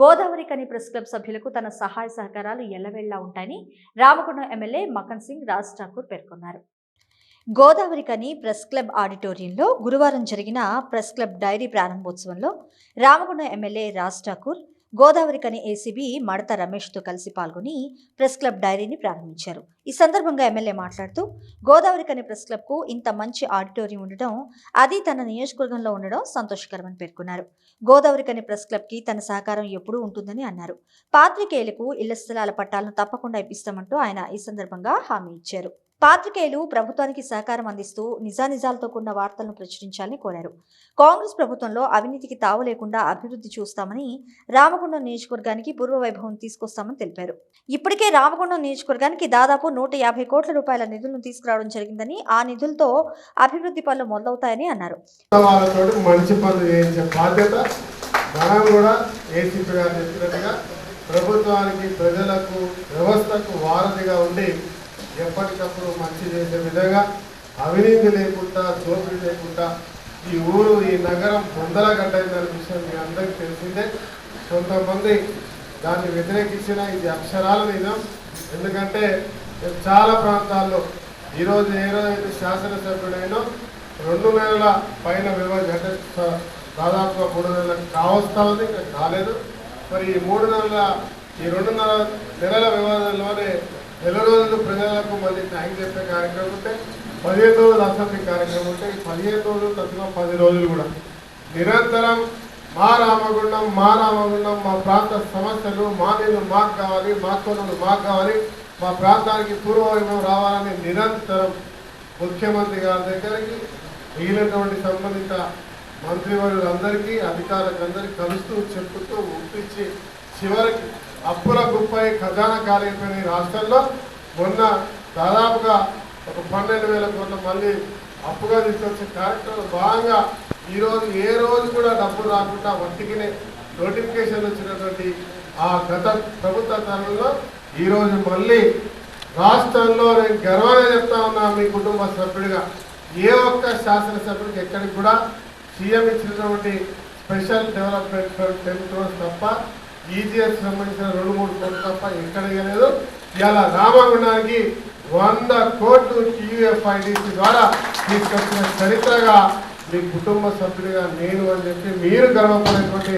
గోదావరి కని press club సభ్యులకు తన సహాయ సహకారాలు ఎల్లవేళ్ళా ఉంటాయని రామగుండం ఎమ్మెల్యే మకన్ సింగ్ రాజ్ ఠాకూర్ పేర్కొన్నారు. గోదావరి కని ప్రెస్ క్లబ్ ఆడిటోరియంలో గురువారం జరిగిన ప్రెస్ క్లబ్ డైరీ ప్రారంభోత్సవంలో రామగుండం ఎమ్మెల్యే రాజ్ ఠాకూర్ గోదావరి కని ఏసీబీ మడత రమేష్తో కలిసి పాల్గొని ప్రెస్ క్లబ్ డైరీని ప్రారంభించారు. ఈ సందర్భంగా ఎమ్మెల్యే మాట్లాడుతూ గోదావరి కని ప్రెస్ క్లబ్కు ఇంత మంచి ఆడిటోరియం ఉండడం అది తన నియోజకవర్గంలో ఉండడం సంతోషకరమని పేర్కొన్నారు. గోదావరి కని ప్రెస్ క్లబ్కి తన సహకారం ఎప్పుడూ ఉంటుందని అన్నారు. పాత్రికేయులకు ఇళ్ళ స్థలాల పట్టాలను తప్పకుండా ఇప్పిస్తామంటూ ఆయన ఈ సందర్భంగా హామీ ఇచ్చారు. పాత్రికేయులు ప్రభుత్వానికి సహకారం అందిస్తూ నిజానిజాలతో కూడిన వార్తలను ప్రచురించాలని కోరారు. కాంగ్రెస్ ప్రభుత్వంలో అవినీతికి తావు లేకుండా అభివృద్ధి చూస్తామని రామగుండం నియోజకవర్గానికి పూర్వ వైభవం తీసుకొస్తామని తెలిపారు. ఇప్పటికే రామగుండం నియోజకవర్గానికి దాదాపు నూట యాభై కోట్ల రూపాయల నిధులను తీసుకురావడం జరిగిందని ఆ నిధులతో అభివృద్ధి పనులు మొదలవుతాయని అన్నారు. ప్రభుత్వానికి ప్రజలకు వ్యవస్థకు వారధిగా ఉండి ఎప్పటికప్పుడు మంచి చేసే విధంగా అవినీతి లేకుండా దోపిడీ లేకుండా ఈ ఊరు ఈ నగరం బొందల గడ్డైందనే విషయం మీ అందరికీ తెలిసిందే. కొంతమంది దాన్ని వ్యతిరేకించిన ఇది అక్షరాల నిజం ఎందుకంటే చాలా ప్రాంతాల్లో ఈరోజు ఏ రోజైతే శాసనసభ్యుడైనా రెండు నెలల పైన వ్యవధి అంటే దాదాపుగా మూడు నెలలకు కావస్తా ఉంది ఇంకా కాలేదు. మరి ఈ మూడు నెలల ఈ రెండున్నర నెలల వ్యవధిలోనే నెల రోజులు ప్రజలకు మళ్ళీ థ్యాంక్ చెప్పే కార్యక్రమం ఉంటే పదిహేను రోజులు అసెంబ్లీ కార్యక్రమం ఉంటే ఈ పదిహేను రోజులు తక్కువ పది రోజులు కూడా. నిరంతరం మా రామగుండం మా రామగుండం మా ప్రాంత సమస్యలు మా నీళ్ళు మాకు కావాలి మా కొనులు మాకు కావాలి మా ప్రాంతానికి పూర్వవైభవం రావాలని నిరంతరం ముఖ్యమంత్రి గారి దగ్గరికి మిగిలినటువంటి సంబంధిత మంత్రివర్యులందరికీ అధికారులందరికీ కలుస్తూ చెప్పుతూ ఒప్పించి చివరికి అప్పుల గుప్పై ఖజానా కాలేకపోయిన ఈ రాష్ట్రంలో మొన్న దాదాపుగా ఒక పన్నెండు వేల కోట్ల మళ్ళీ అప్పుగా తీసుకొచ్చే కార్యక్రమంలో భాగంగా ఈరోజు ఏ రోజు కూడా డబ్బులు రాకుండా వట్టికినే నోటిఫికేషన్ వచ్చినటువంటి ఆ గత ప్రభుత్వ తరంలో ఈరోజు మళ్ళీ రాష్ట్రంలో నేను గర్వంగా చెప్తా ఉన్నా మీ కుటుంబ సభ్యుడిగా. ఏ ఒక్క శాసనసభ్యుడికి ఎక్కడికి కూడా సీఎం ఇచ్చినటువంటి స్పెషల్ డెవలప్మెంట్ టెన్ క్రోర్స్ తప్ప ఈజీఎస్ సంబంధించిన రెండు మూడు కోట్లు తప్ప ఎక్కడ లేదు ఇలా రామగుండానికి వంద కోట్లు టీయూఎఫ్ఐడిసి ద్వారా తీసుకొచ్చిన చరిత్రగా మీ కుటుంబ సభ్యుడిగా నేను అని చెప్పి మీరు గర్వపడేటువంటి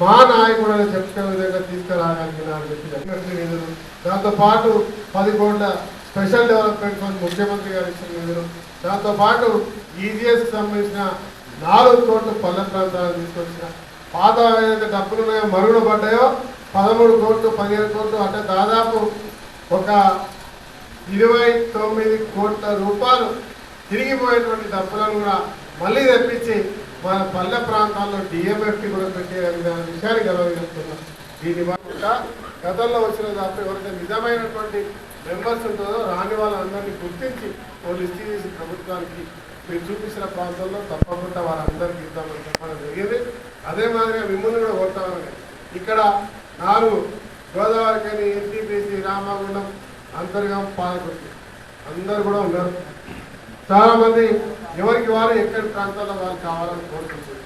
మా నాయకుడు అని చెప్పుకునే విధంగా తీసుకురాగలిగినారని చెప్పి నిధులు దాంతోపాటు పది కోట్ల స్పెషల్ డెవలప్మెంట్ ఫండ్ ముఖ్యమంత్రి గారు ఇచ్చిన నిధులు దాంతోపాటు ఈజీఎస్కి సంబంధించిన నాలుగు కోట్లు పల్లె ప్రాంతాలకు తీసుకొచ్చిన పాత ఏదైతే డబ్బులు ఉన్నాయో మరుగున పడ్డాయో పదమూడు కోట్లు పదిహేను కోట్లు అంటే దాదాపు ఒక ఇరవై తొమ్మిది కోట్ల రూపాయలు తిరిగిపోయేటువంటి డబ్బులను కూడా మళ్ళీ తెప్పించి మన పల్లె ప్రాంతాల్లో డిఎంఎఫ్టీ కూడా పెట్టే విషయాన్ని గర్వగిస్తున్నాం దీని వల్ల గతంలో వచ్చిన తప్ప ఎవరైతే నిజమైనటువంటి మెంబర్స్ ఉంటుందో రాని వాళ్ళందరినీ గుర్తించి ఓ లిస్ట్ చేసి ప్రభుత్వానికి మీరు చూపించిన ప్రాంతంలో తప్పకుండా వారందరికీ ఇద్దామంటారు అదే మాదిరిగా మిమ్మల్ని కూడా కోరుతామని ఇక్కడ నాలుగు గోదావరి కానీ ఎన్టీపీసీ రామగుండం అంతర్గం పాలకుర్తి అందరు కూడా ఉన్నారు. చాలామంది ఎవరికి వారు ఎక్కడి ప్రాంతాల్లో వారు కావాలని కోరుకుంటున్నారు.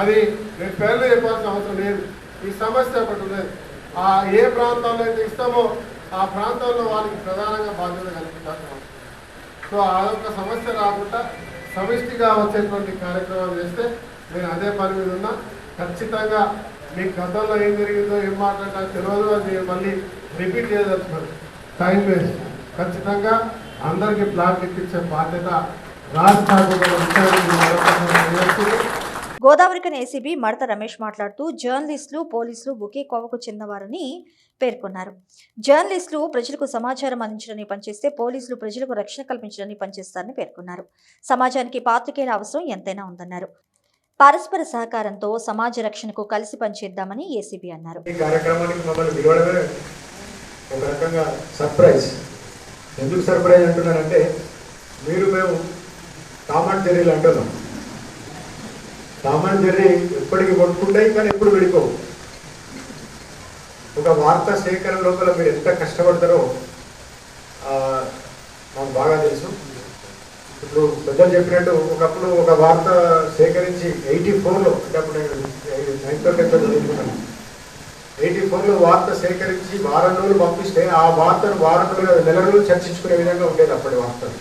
అది నేను పేర్లు చెప్పాల్సిన అవసరం లేదు. ఈ సమస్య ఒకటి ఉన్నది. ఆ ఏ ప్రాంతాల్లో అయితే ఇస్తామో ఆ ప్రాంతంలో వాళ్ళకి ప్రధానంగా బాధ్యత కల్పించాల్సిన సో సో అదొక సమస్య రాకుండా సమిష్టిగా వచ్చేటువంటి కార్యక్రమాలు చేస్తే నేను అదే పని మీద ఉన్నా. ఖచ్చితంగా మీ గతంలో ఏం జరిగిందో ఏం మాట్లాడినా తెలియదు అది నేను మళ్ళీ రిపీట్ చేయదలుచుకోను. Time waste. ఖచ్చితంగా అందరికీ ప్లాట్ ఇప్పించే బాధ్యత రాష్ట్ర ప్రభుత్వం గోదావరికని ఏసీబీ మడత రమేష్ మాట్లాడుతూ జర్నలిస్టులు పోలీసులు ఒకే కోవకు చెందినవారని పేర్కొన్నారు. జర్నలిస్టులు ప్రజలకు సమాచారం అందించడానికి పనిచేస్తే పోలీసులు ప్రజలకు రక్షణ కల్పించడానికి పనిచేస్తారని పేర్కొన్నారు. సమాజానికి పాత్రికేయుల అవసరం ఎంతైనా ఉందన్నారు. పరస్పర సహకారంతో సమాజ రక్షణకు కలిసి పనిచేద్దామని ఏసీబీ అన్నారు. ఈ కార్యక్రమానికి మమ్మల్ని పిలవడమే ఒక రకంగా సర్ప్రైజ్. ఎందుకు సర్ప్రైజ్ అంటున్నానంటే మీరు మేము కామన్ అండ్ అంటున్నాం. కామన్ అండ్ ఎప్పటికీ కొట్టుకుంటాయి కానీ ఎప్పుడు విడిపోవు. ఒక వార్త సేకరణ లోపల మీరు ఎంత కష్టపడతారో ఆ, మాకు బాగా తెలుసు. ఇప్పుడు పెద్దలు చెప్పినట్టు ఒకప్పుడు ఒక వార్త సేకరించి ఎయిటీ ఫోర్లో అంటే అప్పుడు నేను నైన్త్ టెన్త్ చదువుకున్నాను. ఫోన్లో వార్త సేకరించి వారం రోజులు పంపిస్తే ఆ వార్తను వారం రోజులు నెల రోజులు చర్చించుకునే విధంగా ఉండేది అప్పటి వార్తలు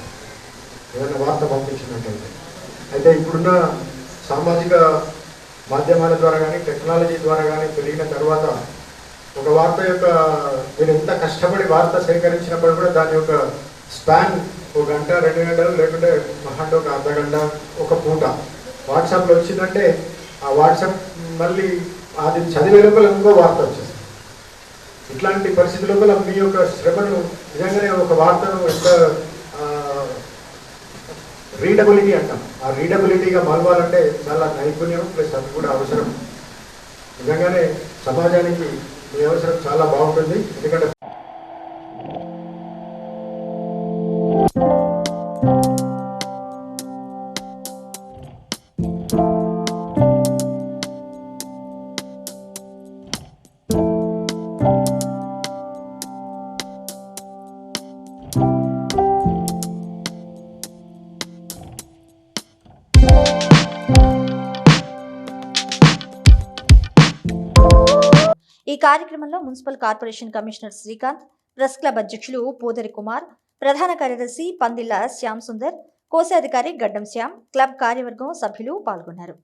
ఏదైనా వార్త పంపించినట్టయితే. అయితే ఇప్పుడున్న సామాజిక మాధ్యమాల ద్వారా కానీ టెక్నాలజీ ద్వారా కానీ పెరిగిన తర్వాత ఒక వార్త యొక్క మీరు ఎంత కష్టపడి వార్త సేకరించినప్పుడు కూడా దాని యొక్క స్పాన్ ఒక గంట రెండు గంటలు లేకుంటే మహంటే ఒక అర్ధ గంట ఒక పూట. వాట్సాప్లో వచ్చిందంటే ఆ వాట్సాప్ మళ్ళీ అది చదివే లోపల ఇంకో వార్త వచ్చేస్తుంది ఇట్లాంటి పరిస్థితి లోపల మీ యొక్క శ్రమను నిజంగానే ఒక వార్తను ఎంత రీడబిలిటీ అంటాం. ఆ రీడబిలిటీగా మలవాలంటే చాలా నైపుణ్యం ప్లస్ అది కూడా అవసరం. నిజంగానే సమాజానికి మీ అవసరం చాలా బాగుంటుంది. ఎందుకంటే ఈ కార్యక్రమంలో municipal corporation commissioner Srikanth press club అధ్యక్షులు పూదరి కుమార్ ప్రధాన కార్యదర్శి పందిల్ల శ్యామ్ సుందర్ కోశాధికారి గడ్డం శ్యామ్ క్లబ్ కార్యవర్గం సభ్యులు పాల్గొన్నారు.